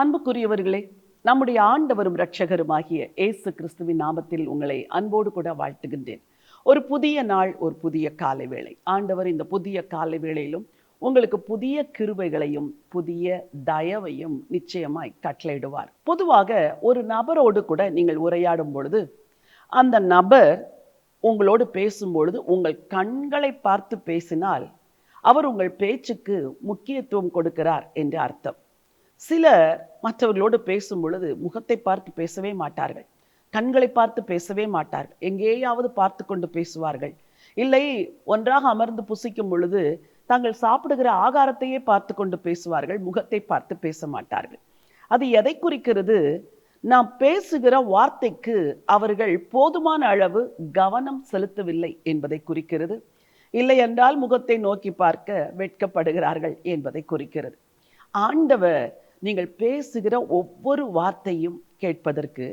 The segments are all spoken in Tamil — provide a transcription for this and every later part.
அன்புக்குரியவர்களே நம்முடைய ஆண்டவரும் இரட்சகருமாகிய இயேசு கிறிஸ்துவின் நாமத்தில் உங்களை அன்போடு கூட வாழ்த்துகின்றேன். ஒரு புதிய நாள் ஒரு புதிய காலை வேளை ஆண்டவர் இந்த புதிய காலை வேளையிலும் உங்களுக்கு புதிய கிருபைகளையும் புதிய தயவையும் நிச்சயமாய் கட்டளையிடுவார். பொதுவாக ஒரு நபரோடு கூட நீங்கள் உரையாடும் பொழுது அந்த நபர் உங்களோடு பேசும்பொழுது உங்கள் கண்களை பார்த்து பேசினால் அவர் உங்கள் பேச்சுக்கு முக்கியத்துவம் கொடுக்கிறார் என்று அர்த்தம். சிலர் மற்றவர்களோடு பேசும் பொழுது முகத்தை பார்த்து பேசவே மாட்டார்கள். கண்களை பார்த்து பேசவே மாட்டார்கள். எங்கேயாவது பார்த்து கொண்டு பேசுவார்கள். இல்லை ஒன்றாக அமர்ந்து புசிக்கும் பொழுது தாங்கள் சாப்பிடுகிற ஆகாரத்தையே பார்த்து கொண்டு பேசுவார்கள். முகத்தை பார்த்து பேச மாட்டார்கள். அது எதை குறிக்கிறது? நாம் பேசுகிற வார்த்தைக்கு அவர்கள் போதுமான அளவு கவனம் செலுத்தவில்லை என்பதை குறிக்கிறது. இல்லை என்றால் முகத்தை நோக்கி பார்க்க வெட்கப்படுகிறார்கள் என்பதை குறிக்கிறது. ஆண்டவர் நீங்கள் பேசுகிற ஒவ்வொரு வார்த்தையும் கேட்பதற்கு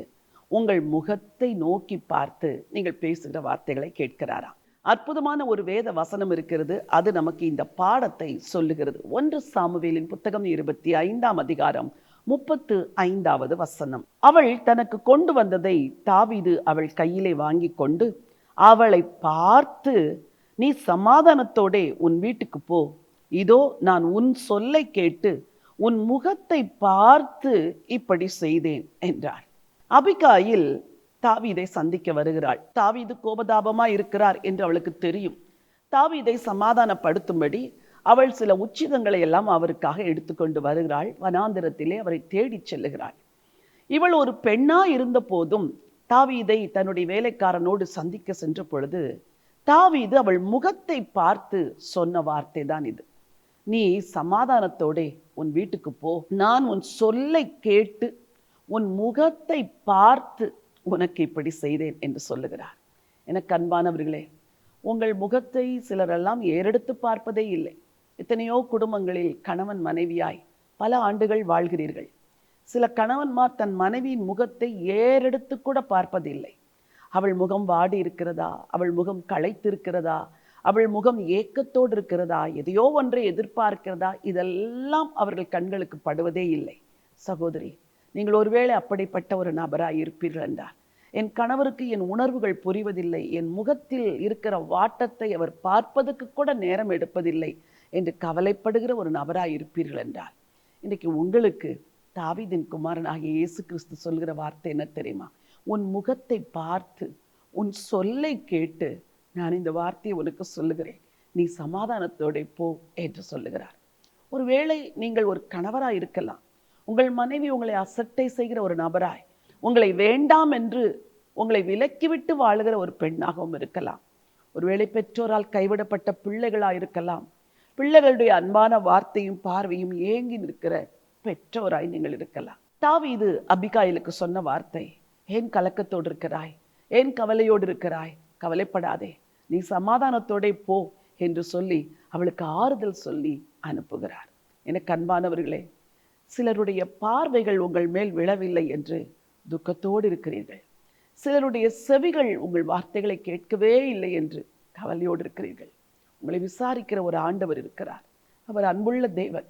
உங்கள் முகத்தை நோக்கி பார்த்து நீங்கள் பேசுகிற வார்த்தைகளை கேட்கிறாராம். அற்புதமான ஒரு வேத வசனம் இருக்கிறது. அது நமக்கு இந்த பாடத்தை சொல்லுகிறது. ஒன்று சாமுவேலின் புத்தகம் இருபத்தி ஐந்தாம் அதிகாரம் முப்பத்து ஐந்தாவது வசனம். அவள் தனக்கு கொண்டு வந்ததை தாவிது அவள் கையிலே வாங்கி கொண்டு அவளை பார்த்து நீ சமாதானத்தோடே உன் வீட்டுக்கு போ. இதோ நான் உன் சொல்லை கேட்டு உன் முகத்தை பார்த்து இப்படி செய்தேன் என்றார். அபிகாயில் தாவீதை சந்திக்க வருகிறாள். தாவீது கோபதாபமா இருக்கிறார் என்று அவளுக்கு தெரியும். தாவீதை சமாதானப்படுத்தும்படி அவள் சில உச்சிதங்களை எல்லாம் அவருக்காக எடுத்துக்கொண்டு வருகிறாள். வனாந்திரத்திலே அவரை தேடிச் செல்லுகிறாள். இவள் ஒரு பெண்ணா இருந்த போதும் தாவீதை தன்னுடைய வேலைக்காரனோடு சந்திக்க சென்ற பொழுது தாவீது அவள் முகத்தை பார்த்து சொன்ன வார்த்தை தான் இது. நீ சமாதானத்தோடே உன் வீட்டுக்கு போ. நான் உன் சொல்லை கேட்டு உன் முகத்தை பார்த்து உனக்கு இப்படி செய்தேன் என்று சொல்லுகிறார். எனக்கு அன்பானவர்களே உங்கள் முகத்தை சிலரெல்லாம் ஏறெடுத்து பார்ப்பதே இல்லை. எத்தனையோ குடும்பங்களில் கணவன் மனைவியாய் பல ஆண்டுகள் வாழ்கிறீர்கள். சில கணவன்மார் தன் மனைவியின் முகத்தை ஏறெடுத்து கூட பார்ப்பதில்லை. அவள் முகம் வாடி இருக்கிறதா? அவள் முகம் களைத்திருக்கிறதா? அவள் முகம் ஏக்கத்தோடு இருக்கிறதா எதையோ ஒன்றை எதிர்பார்க்கிறதா? இதெல்லாம் அவர்கள் கண்களுக்கு படுவதே இல்லை. சகோதரி நீங்கள் ஒருவேளை அப்படிப்பட்ட ஒரு நபராக இருப்பீர்கள் என்றால் என் கணவருக்கு என் உணர்வுகள் புரிவதில்லை என் முகத்தில் இருக்கிற வாட்டத்தை அவர் பார்ப்பதற்கு கூட நேரம் எடுப்பதில்லை என்று கவலைப்படுகிற ஒரு நபராக இருப்பீர்கள் என்றால் இன்றைக்கு உங்களுக்கு தாவிதென்குமாரன் ஆகிய இயேசு கிறிஸ்து சொல்கிற வார்த்தை என்ன தெரியுமா? உன் முகத்தை பார்த்து உன் சொல்லை கேட்டு நான் இந்த வார்த்தையை உனக்கு சொல்லுகிறேன். நீ சமாதானத்தோட போ என்று சொல்லுகிறார். ஒருவேளை நீங்கள் ஒரு கணவராய் இருக்கலாம். உங்கள் மனைவி உங்களை அசட்டை செய்கிற ஒரு நபராய். உங்களை வேண்டாம் என்று உங்களை விலக்கிவிட்டு வாழுகிற ஒரு பெண்ணாகவும் இருக்கலாம். ஒருவேளை பெற்றோரால் கைவிடப்பட்ட பிள்ளைகளாக இருக்கலாம். பிள்ளைகளுடைய அன்பான வார்த்தையும் பார்வையும் ஏங்கி நிற்கிற பெற்றோராய் நீங்கள் இருக்கலாம். தாவி இது அபிகாயிலுக்கு சொன்ன வார்த்தை ஏன் கலக்கத்தோடு இருக்கிறாய்? ஏன் கவலையோடு இருக்கிறாய்? கவலைப்படாதே. நீ சமாதானத்தோடே போ என்று சொல்லி அவளுக்கு ஆறுதல் சொல்லி அனுப்புகிறார். எனக்கு அன்பானவர்களே சிலருடைய பார்வைகள் உங்கள் மேல் விழவில்லை என்று துக்கத்தோடு இருக்கிறீர்கள். சிலருடைய செவிகள் உங்கள் வார்த்தைகளை கேட்கவே இல்லை என்று கவலையோடு இருக்கிறீர்கள். உங்களை விசாரிக்கிற ஒரு ஆண்டவர் இருக்கிறார். அவர் அன்புள்ள தேவன்.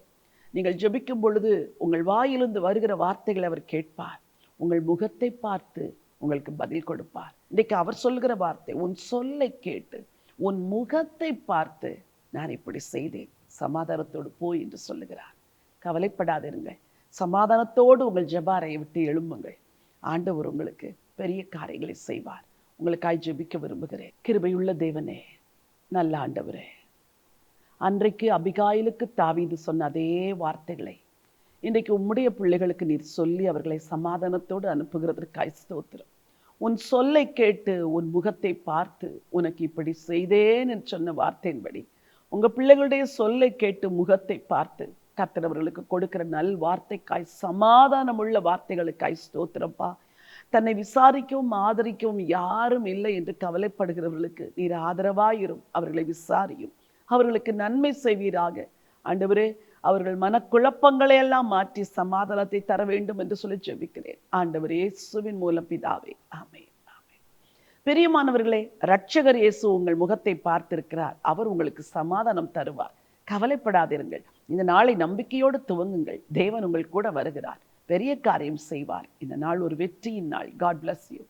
நீங்கள் ஜெபிக்கும் பொழுது உங்கள் வாயிலிருந்து வருகிற வார்த்தைகளை அவர் கேட்பார். உங்கள் முகத்தை பார்த்து உங்களுக்கு பதில் கொடுப்பார். இன்றைக்கு அவர் சொல்கிற வார்த்தை உன் சொல்லை கேட்டு உன் முகத்தை பார்த்து நான் இப்படி செய்தேன். சமாதானத்தோடு போய் என்று சொல்லுகிறார். கவலைப்படாதிருங்கள். சமாதானத்தோடு உங்கள் ஜபாரையை விட்டு எழும்புங்கள். ஆண்டவர் உங்களுக்கு பெரிய காரியங்களை செய்வார். உங்களுக்காய் ஜெபிக்க விரும்புகிறேன். கிருபையுள்ள தேவனே நல்ல ஆண்டவரே. அன்றைக்கு அபிகாயிலுக்கு தாவீது சொன்ன அதே வார்த்தைகளை இன்றைக்கு உம்முடைய பிள்ளைகளுக்கு நீர் சொல்லி அவர்களை சமாதானத்தோடு அனுப்புகிறதற்காய் ஸ்தோத்திரம். உன் சொல்லை கேட்டு உன் முகத்தை பார்த்து உனக்கு இப்படி செய்தேன் என்று சொன்ன வார்த்தையின்படி உங்க பிள்ளைகளுடைய சொல்லை கேட்டு முகத்தை பார்த்து கத்திரவர்களுக்கு கொடுக்கிற நல் வார்த்தைக்காய் சமாதானமுள்ள வார்த்தைகளுக்காய் ஸ்தோத்திரப்பா. தன்னை விசாரிக்கவும் ஆதரிக்கவும் யாரும் இல்லை என்று கவலைப்படுகிறவர்களுக்கு நீர் ஆதரவாயிரும் அவர்களை விசாரியும். அவர்களுக்கு நன்மை செய்வீராக. ஆண்டவரே அவர்கள் மனக்குழப்பங்களை எல்லாம் மாற்றி சமாதானத்தை தர வேண்டும் என்று சொல்லி ஜெபிக்கிறேன். ஆண்டவர் இயேசுவின் மூலம் பிதாவே. ஆமே பெரியமானவர்களே ரட்சகர் இயேசு உங்கள் முகத்தை பார்த்திருக்கிறார். அவர் உங்களுக்கு சமாதானம் தருவார். கவலைப்படாதிருங்கள். இந்த நாளை நம்பிக்கையோடு துவங்குங்கள். தேவன் உங்கள் கூட வருகிறார். பெரிய காரியம் செய்வார். இந்த நாள் ஒரு வெற்றியின் நாள். God bless you